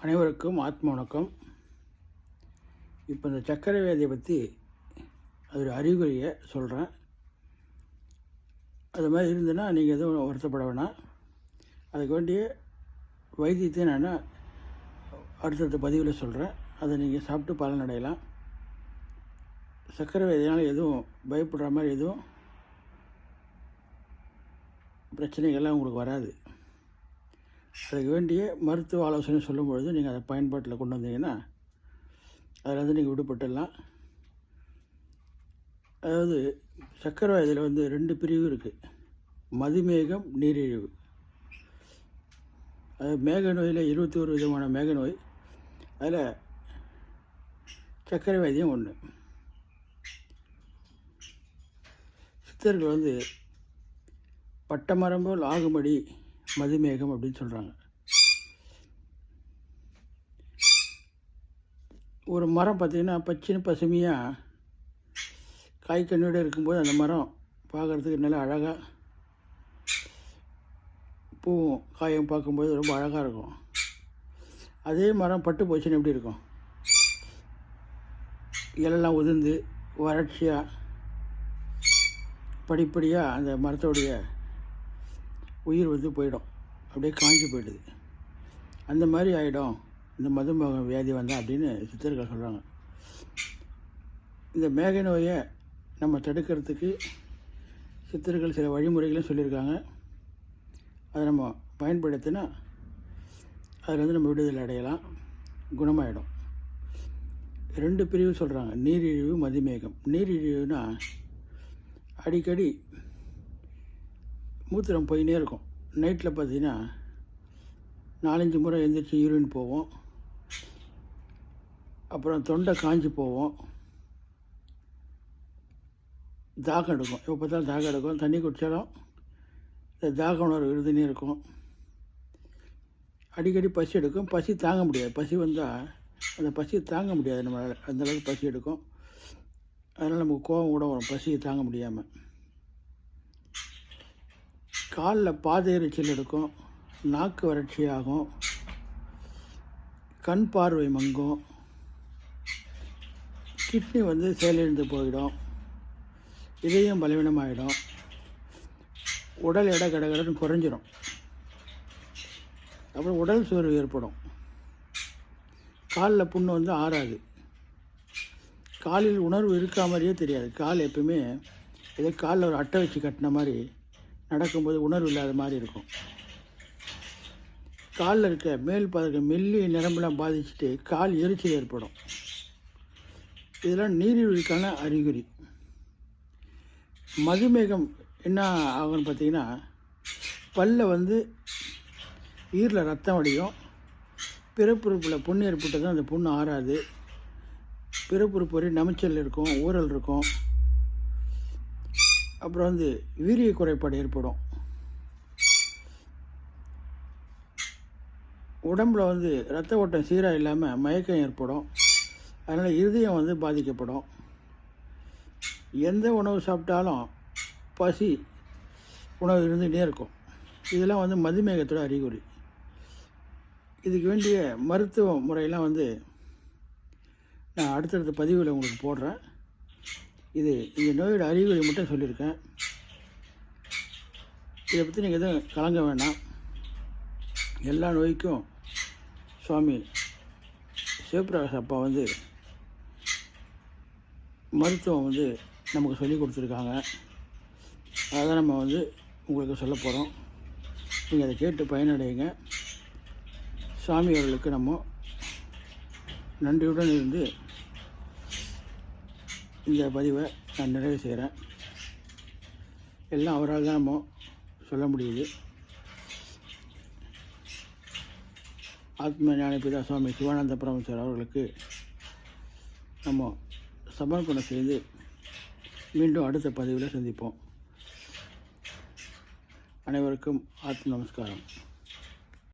அனைவருக்கும் ஆத்ம வணக்கம். இப்போ இந்த சக்கரை வியாதியை பற்றி அதோட அறிகுறியை சொல்கிறேன் அது மாதிரி இருந்ததுன்னா நீங்கள் எதுவும் வருத்தப்பட வேணாம். அதுக்கு வேண்டிய வைத்தியத்தை நான் அடுத்தடுத்த பதிவில் சொல்கிறேன் அதை நீங்கள் சாப்பிட்டு பலன் அடையலாம். சர்க்கரை வியாதினால் எதுவும் பயப்படுற மாதிரி எதுவும் பிரச்சனைகள்லாம் உங்களுக்கு வராது. அதுக்கு வேண்டிய மருத்துவ ஆலோசனை சொல்லும் பொழுது நீங்கள் அதை பயன்பாட்டில் கொண்டு வந்தீங்கன்னா அதில் வந்து நீங்கள் விடுபட்டுடலாம். அதாவது சக்கரை வயதில் வந்து ரெண்டு பிரிவு இருக்குது மதுமேகம் நீரிழிவு. அது மேக நோயில் இருபத்தி ஒரு விதமான மேக நோய். அதில் சக்கரை வியாதியும் ஒன்று சித்தர்கள் வந்து பட்டமரம்போல் போல் மதுமேகம் அப்படின்னு சொல்கிறாங்க ஒரு மரம் பார்த்திங்கன்னா பச்சின்னு பசுமையாக காய் கண்ணோடு இருக்கும்போது அந்த மரம் பார்க்குறதுக்கு நல்லா அழகாக பூவும் காயும் பார்க்கும்போது ரொம்ப அழகாக இருக்கும். அதே மரம் பட்டு போச்சுன்னு எப்படி இருக்கும்? இலெல்லாம் உதிர்ந்து வறட்சியாக படிப்படியாக அந்த மரத்தோடைய உயிர் வந்து போயிடும். அப்படியே காஞ்சி போயிடுது. அந்த மாதிரி ஆகிடும் இந்த மதுமக வியாதி வந்தால் அப்படின்னு சித்தர்கள் சொல்கிறாங்க இந்த மேக நோயை நம்ம தடுக்கிறதுக்கு சித்தர்கள் சில வழிமுறைகளும் சொல்லியிருக்காங்க. அதை நம்ம பயன்படுத்தினா அதில் நம்ம விடுதலை அடையலாம். குணமாயிடும். ரெண்டு பிரிவு சொல்கிறாங்க நீரிழிவு மதிமேகம். நீரிழிவுனா அடிக்கடி மூத்திரம் போயினே இருக்கும். நைட்டில் பார்த்தீங்கன்னா நாலஞ்சு முறை எழுந்திரிச்சு யூரின் போவோம். அப்புறம் தொண்டை காஞ்சி போவோம். தாகம் எடுக்கும். எப்போ பார்த்தாலும் தாகம் எடுக்கும். தண்ணி குடித்தாலும் இந்த தாகம் உணர்வு இருந்துனே இருக்கும். அடிக்கடி பசி எடுக்கும். பசி தாங்க முடியாது. பசி வந்தால் அந்த பசி தாங்க முடியாது. நம்மளால் அந்தளவுக்கு பசி எடுக்கும். அதனால் நமக்கு கோபம் கூட வரும். பசியை தாங்க முடியாமல் காலில் பாதை எரிச்சல் எடுக்கும். நாக்கு வறட்சி ஆகும் கண் பார்வை மங்கும். கிட்னி வந்து செயலிழந்து போயிடும். இதயம் பலவீனமாகிடும் உடல் எடை கடகடன்னு குறைஞ்சிரும். அப்புறம் உடல் சோர்வு ஏற்படும். காலில் புண்ணு வந்து ஆறாது. காலில் உணர்வு இருக்கா மாதிரியே தெரியாது. கால் எப்பவுமே ஏதோ காலில் ஒரு அட்டை வச்சு கட்டின மாதிரி நடக்கும்போது உணர்வு இல்லாத மாதிரி இருக்கும். காலில் இருக்க மேல் பதக்க மெல்லிய நரம்பெல்லாம் பாதிச்சுட்டு கால் எரிச்சல் ஏற்படும். இதெல்லாம் நீரிழிவுக்கான அறிகுறி. மதுமேகம் என்ன ஆகும்னு பார்த்தீங்கன்னா பல்ல வந்து ஈரில் ரத்தம் வடியும். பிறப்புறுப்பில் புண்ணு ஏற்பட்டதும் அந்த புண்ணு ஆறாது. பிறப்புறுப்பு வரை நமைச்சல் இருக்கும் ஊறல் இருக்கும். அப்புறம் வந்து வீரிய குறைபாடு ஏற்படும். உடம்புல வந்து ரத்த ஓட்டம் சீராக இல்லாமல் மயக்கம் ஏற்படும். அதனால் இருதயம் வந்து பாதிக்கப்படும். எந்த உணவு சாப்பிட்டாலும் பசி உணவு இருந்துகிட்டே இருக்கும். இதெல்லாம் வந்து மதுமேகத்தோட அறிகுறி. இதுக்கு வேண்டிய மருத்துவ முறையெல்லாம் வந்து நான் அடுத்தடுத்த பதிவில் உங்களுக்கு போடுறேன். இது இந்த நோயோட அறிகுறி மட்டும் சொல்லியிருக்கேன். இதை பற்றி நீங்கள் எதுவும் கலங்க வேண்டாம் எல்லா நோய்க்கும் சுவாமி சிவபிரகாஷ் அப்பா வந்து மருத்துவம் வந்து நமக்கு சொல்லி கொடுத்துருக்காங்க. அதை நம்ம வந்து உங்களுக்கு சொல்ல போகிறோம் நீங்கள் அதை கேட்டு பயனடையுங்க. சுவாமி அவர்களுக்கு நம்ம நன்றியுடன் இருந்து இந்த பதிவை நான் நிறைவு செய்கிறேன். எல்லாம் அவரால் தான் நம்ம சொல்ல முடியுது. ஆத்ம ஞானபிதா சுவாமி சிவானந்த பரமேஸ்வர் அவர்களுக்கு நம்ம சமர்ப்பணம் செய்து மீண்டும் அடுத்த பதிவில் சந்திப்போம். அனைவருக்கும் ஆத்ம நமஸ்காரம்.